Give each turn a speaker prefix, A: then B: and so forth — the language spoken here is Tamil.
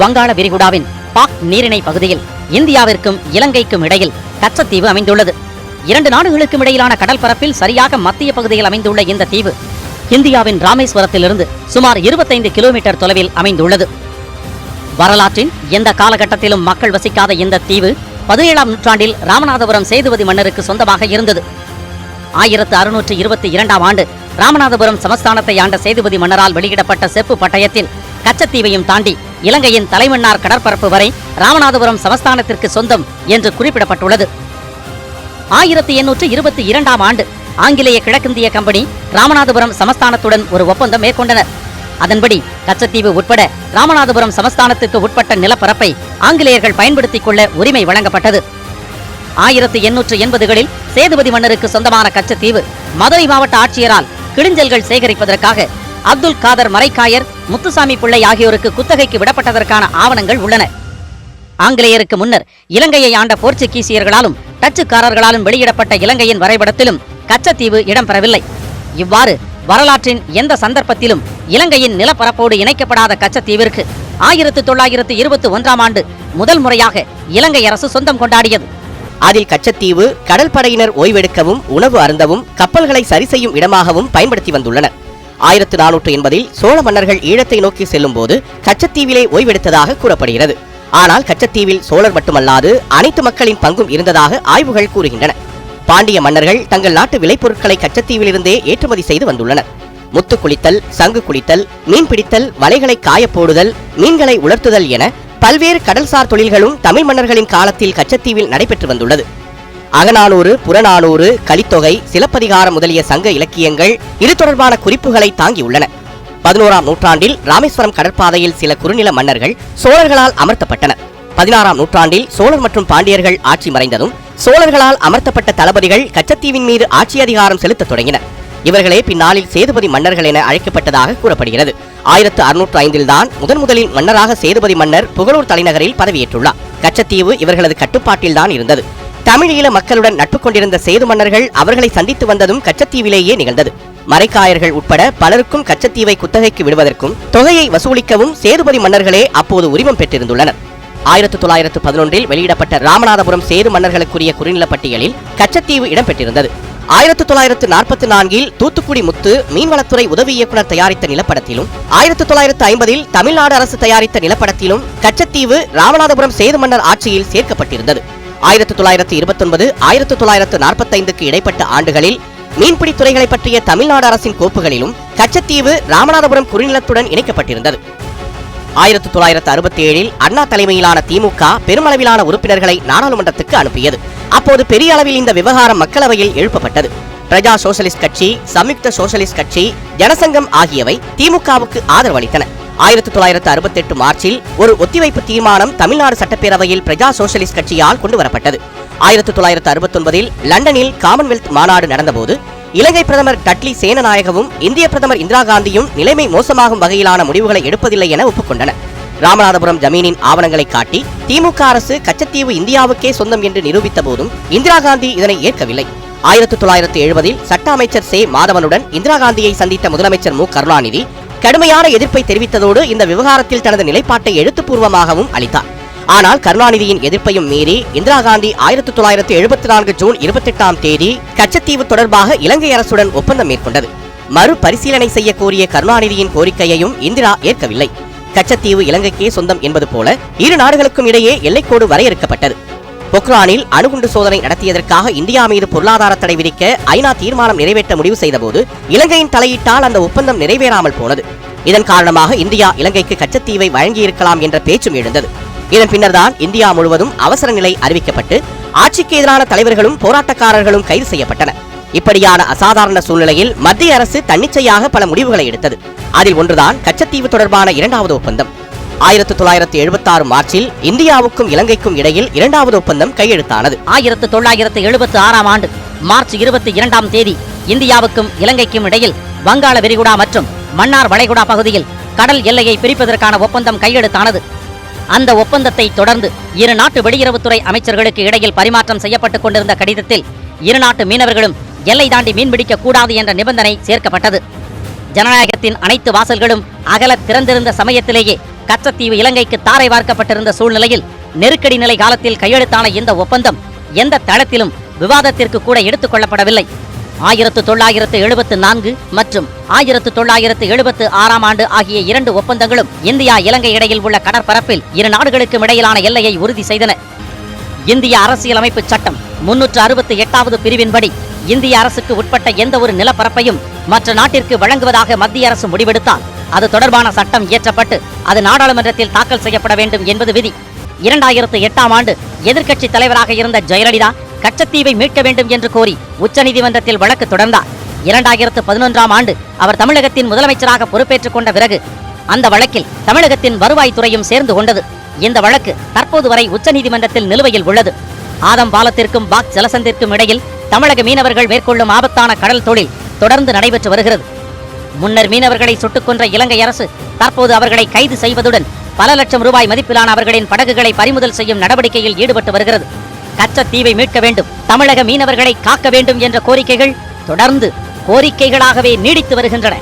A: வங்காள விரிகுடாவின் பாக் நீரிணை பகுதியில் இந்தியாவிற்கும் இலங்கைக்கும் இடையில் கச்சத்தீவு அமைந்துள்ளது. இரண்டு நாடுகளுக்கும் இடையிலான கடல் பரப்பில் சரியாக மத்திய பகுதியில் அமைந்துள்ள இந்த தீவு இந்தியாவின் ராமேஸ்வரத்திலிருந்து சுமார் 25 கிலோமீட்டர் தொலைவில் அமைந்துள்ளது. வரலாற்றின் எந்த காலகட்டத்திலும் மக்கள் வசிக்காத இந்த தீவு பதினேழாம் நூற்றாண்டில் ராமநாதபுரம் சேதுபதி மன்னருக்கு சொந்தமாக இருந்தது. ஆயிரத்து அறுநூற்று இருபத்தி இரண்டாம் ஆண்டு ராமநாதபுரம் சமஸ்தானத்தை ஆண்ட சேதுபதி மன்னரால் வெளியிடப்பட்ட செப்பு பட்டயத்தில் கச்சத்தீவையும் தாண்டி இலங்கையின் தலைமன்னார் கடற்பரப்பு வரை ராமநாதபுரம் சமஸ்தானத்திற்கு சொந்தம் என்று குறிப்பிடப்பட்டுள்ளது. ஆயிரத்தி எண்ணூற்று இருபத்தி இரண்டாம் ஆண்டு ஆங்கிலேய கிழக்கிந்திய கம்பெனி ராமநாதபுரம் சமஸ்தானத்துடன் ஒரு ஒப்பந்தம் மேற்கொண்டனர். அதன்படி கச்சத்தீவு உட்பட ராமநாதபுரம் சமஸ்தானத்துக்கு உட்பட்ட நிலப்பரப்பை ஆங்கிலேயர்கள் பயன்படுத்திக் கொள்ள உரிமை வழங்கப்பட்டது. ஆயிரத்தி எண்ணூற்று எண்பதுகளில் சேதுபதி மன்னருக்கு சொந்தமான கச்சத்தீவு மதுரை மாவட்ட ஆட்சியரால் கிளிஞ்சல்கள் சேகரிப்பதற்காக அப்துல் காதர் மரைக்காயர் முத்துசாமி பிள்ளை ஆகியோருக்கு குத்தகைக்கு விடப்பட்டதற்கான ஆவணங்கள் உள்ளன. ஆங்கிலேயருக்கு முன்னர் இலங்கையை ஆண்ட போர்ச்சுகீசியர்களாலும் டச்சுக்காரர்களாலும் வெளியிடப்பட்ட இலங்கையின் வரைபடத்திலும் கச்சத்தீவு இடம்பெறவில்லை. இவ்வாறு வரலாற்றின் எந்த சந்தர்ப்பத்திலும் இலங்கையின் நிலப்பரப்போடு இணைக்கப்படாத கச்சத்தீவிற்கு ஆயிரத்து தொள்ளாயிரத்து இருபத்தி ஒன்றாம் ஆண்டு முதல் முறையாக இலங்கை அரசு சொந்தம் கொண்டாடியது.
B: அதில் கச்சத்தீவு கடல் படையினர் ஓய்வெடுக்கவும் உணவு அருந்தவும் கப்பல்களை சரி செய்யும் இடமாகவும் பயன்படுத்தி வந்துள்ளனர். ஆயிரத்து நானூற்று எண்பதில் சோழ மன்னர்கள் ஈழத்தை நோக்கி செல்லும் போது கச்சத்தீவிலே ஓய்வெடுத்ததாக கூறப்படுகிறது. ஆனால் கச்சத்தீவில் சோழர் மட்டுமல்லாது அனைத்து மக்களின் பங்கும் இருந்ததாக ஆய்வுகள் கூறுகின்றன. பாண்டிய மன்னர்கள் தங்கள் நாட்டு விளைபொருட்களை கச்சத்தீவிலிருந்தே ஏற்றுமதி செய்து வந்துள்ளனர். முத்து குளித்தல் சங்கு குளித்தல் மீன் பிடித்தல் வலைகளை காயப்போடுதல் மீன்களை உலர்த்துதல் என பல்வேறு கடல்சார் தொழில்களும் தமிழ் மன்னர்களின் காலத்தில் கச்சத்தீவில் நடைபெற்று வந்துள்ளது. அகநானூறு புறநானூறு கலித்தொகை சிலப்பதிகாரம் முதலிய சங்க இலக்கியங்கள் இது தொடர்பான குறிப்புகளை தாங்கியுள்ளன. பதினோராம் நூற்றாண்டில் ராமேஸ்வரம் கடற்பாதையில் சில குறுநில மன்னர்கள் சோழர்களால் அமர்த்தப்பட்டனர். பதினாறாம் நூற்றாண்டில் சோழர் மற்றும் பாண்டியர்கள் ஆட்சி மறைந்ததும் சோழர்களால் அமர்த்தப்பட்ட தளபதிகள் கச்சத்தீவின் மீது ஆட்சி அதிகாரம் செலுத்தத் தொடங்கினர். இவர்களே பின்னாளில் சேதுபதி மன்னர்கள் என அழைக்கப்பட்டதாக கூறப்படுகிறது. ஆயிரத்து அறுநூற்று ஐந்தில் தான் முதன் முதலில் மன்னராக சேதுபதி மன்னர் புகழூர் தலைநகரில் பதவியேற்றுள்ளார். கச்சத்தீவு இவர்களது கட்டுப்பாட்டில்தான் இருந்தது. தமிழீழ மக்களுடன் நட்பு கொண்டிருந்த சேது மன்னர்கள் அவர்களை சந்தித்து வந்ததும் கச்சத்தீவிலேயே நிகழ்ந்தது. மரைக்காயர்கள் உட்பட பலருக்கும் கச்சத்தீவை குத்தகைக்கு விடுவதற்கும் தொகையை வசூலிக்கவும் சேதுபதி மன்னர்களே அப்போது உரிமம் பெற்றிருந்துள்ளனர். ஆயிரத்தி தொள்ளாயிரத்து பதினொன்றில் வெளியிடப்பட்ட ராமநாதபுரம் சேது மன்னர்களுக்குரிய குறுநில பட்டியலில் கச்சத்தீவு இடம்பெற்றிருந்தது. ஆயிரத்து தொள்ளாயிரத்து நாற்பத்தி நான்கில் தூத்துக்குடி முத்து மீன்வளத்துறை உதவி இயக்குனர் தயாரித்த நிலப்படத்திலும் ஆயிரத்து தொள்ளாயிரத்து ஐம்பதில் தமிழ்நாடு அரசு தயாரித்த நிலப்படத்திலும் கச்சத்தீவு ராமநாதபுரம் சேது மன்னர் ஆட்சியில் சேர்க்கப்பட்டிருந்தது. ஆயிரத்து தொள்ளாயிரத்து இருபத்தொன்பது ஆயிரத்து தொள்ளாயிரத்து நாற்பத்தைந்துக்கு இடைப்பட்ட ஆண்டுகளில் மீன்பிடி துறைகளை பற்றிய தமிழ்நாடு அரசின் கோப்புகளிலும் கச்சத்தீவு ராமநாதபுரம் குறுநிலத்துடன் இணைக்கப்பட்டிருந்தது. ஆயிரத்து தொள்ளாயிரத்து அறுபத்தி ஏழில் அண்ணா தலைமையிலான திமுக பெருமளவிலான உறுப்பினர்களை நாடாளுமன்றத்துக்கு அனுப்பியது. அப்போது பெரிய அளவில் இந்த விவகாரம் மக்களவையில் எழுப்பப்பட்டது. பிரஜா சோசலிஸ்ட் கட்சி சம்யுக்த சோசலிஸ்ட் கட்சி ஜனசங்கம் ஆகியவை திமுகவுக்கு ஆதரவளித்தன. ஆயிரத்தி தொள்ளாயிரத்து அறுபத்தெட்டு மார்ச்சில் ஒரு ஒத்திவைப்பு தீர்மானம் தமிழ்நாடு சட்டப்பேரவையில் பிரஜா சோசலிஸ்ட் கட்சியால் கொண்டுவரப்பட்டது ஆயிரத்தி தொள்ளாயிரத்து அறுபத்தொன்பதில் லண்டனில் காமன்வெல்த் மாநாடு நடந்தபோது இலங்கை பிரதமர் டட்லி சேனநாயகவும் இந்திய பிரதமர் இந்திரா காந்தியும் நிலைமை மோசமாகும் வகையிலான முடிவுகளை எடுப்பதில்லை என ஒப்புக்கொண்டனர். ராமநாதபுரம் ஜமீனின் ஆவணங்களை காட்டி திமுக அரசு கச்சத்தீவு இந்தியாவுக்கே சொந்தம் என்று நிரூபித்த போதும் இந்திரா காந்தி இதனை ஏற்கவில்லை. ஆயிரத்து தொள்ளாயிரத்து எழுபதில் சட்ட அமைச்சர் சே. மாதவனுடன் இந்திரா காந்தியை சந்தித்த முதலமைச்சர் மு. கருணாநிதி கடுமையான எதிர்ப்பை தெரிவித்ததோடு இந்த விவகாரத்தில் தனது நிலைப்பாட்டை எழுத்துப்பூர்வமாகவும் அளித்தார். ஆனால் கருணாநிதியின் எதிர்ப்பையும் மீறி இந்திரா காந்தி ஆயிரத்தி தொள்ளாயிரத்தி எழுபத்தி நான்கு ஜூன் இருபத்தெட்டாம் தேதி கச்சத்தீவு தொடர்பாக இலங்கை அரசுடன் ஒப்பந்தம் மேற்கொண்டது. மறுபரிசீலனை செய்ய கோரிய கருணாநிதியின் கோரிக்கையையும் இந்திரா ஏற்கவில்லை. கச்சத்தீவு இலங்கைக்கே சொந்தம் என்பது போல இரு நாடுகளுக்கும் இடையே எல்லைக்கோடு வரையறுக்கப்பட்டது. பொக்ரானில் அணுகுண்டு சோதனை நடத்தியதற்காக இந்தியா மீது பொருளாதார தடை விதிக்க ஐநா தீர்மானம் நிறைவேற்ற முடிவு செய்தபோது இலங்கையின் தலையீட்டால் அந்த ஒப்பந்தம் நிறைவேறாமல் போனது. இதன் காரணமாக இந்தியா இலங்கைக்கு கச்சத்தீவை வழங்கியிருக்கலாம் என்ற பேச்சும் எழுந்தது. இதன் பின்னர்தான் இந்தியா முழுவதும் அவசர நிலை அறிவிக்கப்பட்டு ஆட்சிக்கு எதிரான தலைவர்களும் போராட்டக்காரர்களும் கைது செய்யப்பட்டனர் இப்படியான அசாதாரண சூழ்நிலையில் மத்திய அரசு தன்னிச்சையாக பல முடிவுகளை எடுத்தது. அதில் ஒன்றுதான் கச்சத்தீவு தொடர்பான இரண்டாவது ஒப்பந்தம். ஆயிரத்தி தொள்ளாயிரத்தி எழுபத்தாறு மார்ச்சில் இந்தியாவுக்கும் இலங்கைக்கும் இடையில் இரண்டாவது ஒப்பந்தம் கையெழுத்தானது.
A: ஆயிரத்து தொள்ளாயிரத்து எழுபத்தி ஆறாம் ஆண்டு மார்ச் இருபத்தி இரண்டாம் தேதி இந்தியாவுக்கும் இலங்கைக்கும் இடையில் வங்காள விரிகுடா மற்றும் மன்னார் வளைகுடா பகுதியில் கடல் எல்லையை பிரிப்பதற்கான ஒப்பந்தம் கையெழுத்தானது. அந்த ஒப்பந்தத்தை தொடர்ந்து இரு நாட்டு வெளியுறவுத்துறை அமைச்சர்களுக்கு இடையில் பரிமாற்றம் செய்யப்பட்டுக் கொண்டிருந்த கடிதத்தில் இரு நாட்டு மீனவர்களும் எல்லை தாண்டி மீன்பிடிக்க கூடாது என்ற நிபந்தனை சேர்க்கப்பட்டது. ஜனநாயகத்தின் அனைத்து வாசல்களும் அகல திறந்திருந்த சமயத்திலேயே கச்சத்தீவு இலங்கைக்கு தாரை வார்க்கப்பட்டிருந்த சூழ்நிலையில் நெருக்கடி நிலை காலத்தில் கையெழுத்தான இந்த ஒப்பந்தம் எந்த தளத்திலும் விவாதத்திற்கு கூட எடுத்துக் கொள்ளப்படவில்லை. ஆயிரத்து தொள்ளாயிரத்து எழுபத்து நான்கு மற்றும் ஆயிரத்து தொள்ளாயிரத்து எழுபத்து ஆறாம் ஆண்டு ஆகிய இரண்டு ஒப்பந்தங்களும் இந்தியா இலங்கை இடையில் உள்ள கடற்பரப்பில் இரு நாடுகளுக்கும் இடையிலான எல்லையை உறுதி செய்தன. இந்திய அரசியலமைப்பு சட்டம் முன்னூற்று அறுபத்தி எட்டாவது பிரிவின்படி இந்திய அரசுக்கு உட்பட்ட எந்த ஒரு நிலப்பரப்பையும் மற்ற நாட்டிற்கு வழங்குவதாக மத்திய அரசு முடிவெடுத்தால் அது தொடர்பான சட்டம் இயற்றப்பட்டு அது நாடாளுமன்றத்தில் தாக்கல் செய்யப்பட வேண்டும் என்பது விதி. இரண்டாயிரத்து எட்டாம் ஆண்டு எதிர்க்கட்சி தலைவராக இருந்த ஜெயலலிதா கச்சத்தீவை மீட்க வேண்டும் என்று கோரி உச்சநீதிமன்றத்தில் வழக்கு தொடர்ந்தார். இரண்டாயிரத்து பதினொன்றாம் ஆண்டு அவர் தமிழகத்தின் முதலமைச்சராக பொறுப்பேற்றுக் கொண்ட பிறகு அந்த வழக்கில் தமிழகத்தின் வருவாய்த்துறையும் சேர்ந்து கொண்டது. இந்த வழக்கு தற்போது வரை உச்சநீதிமன்றத்தில் நிலுவையில் உள்ளது. ஆதம் பாலத்திற்கும் பாக் ஜலசந்திற்கும் இடையில் தமிழக மீனவர்கள் மேற்கொள்ளும் ஆபத்தான கடல் தொழில் தொடர்ந்து நடைபெற்று வருகிறது. முன்னர் மீனவர்களை சுட்டுக் கொன்ற இலங்கை அரசு தற்போது அவர்களை கைது செய்வதுடன் பல லட்சம் ரூபாய் மதிப்பிலான அவர்களின் படகுகளை பறிமுதல் செய்யும் நடவடிக்கையில் ஈடுபட்டு வருகிறது. கச்சத்தீவை மீட்க வேண்டும் தமிழக மீனவர்களை காக்க வேண்டும் என்ற கோரிக்கைகள் தொடர்ந்து கோரிக்கைகளாகவே நீடித்து வருகின்றன.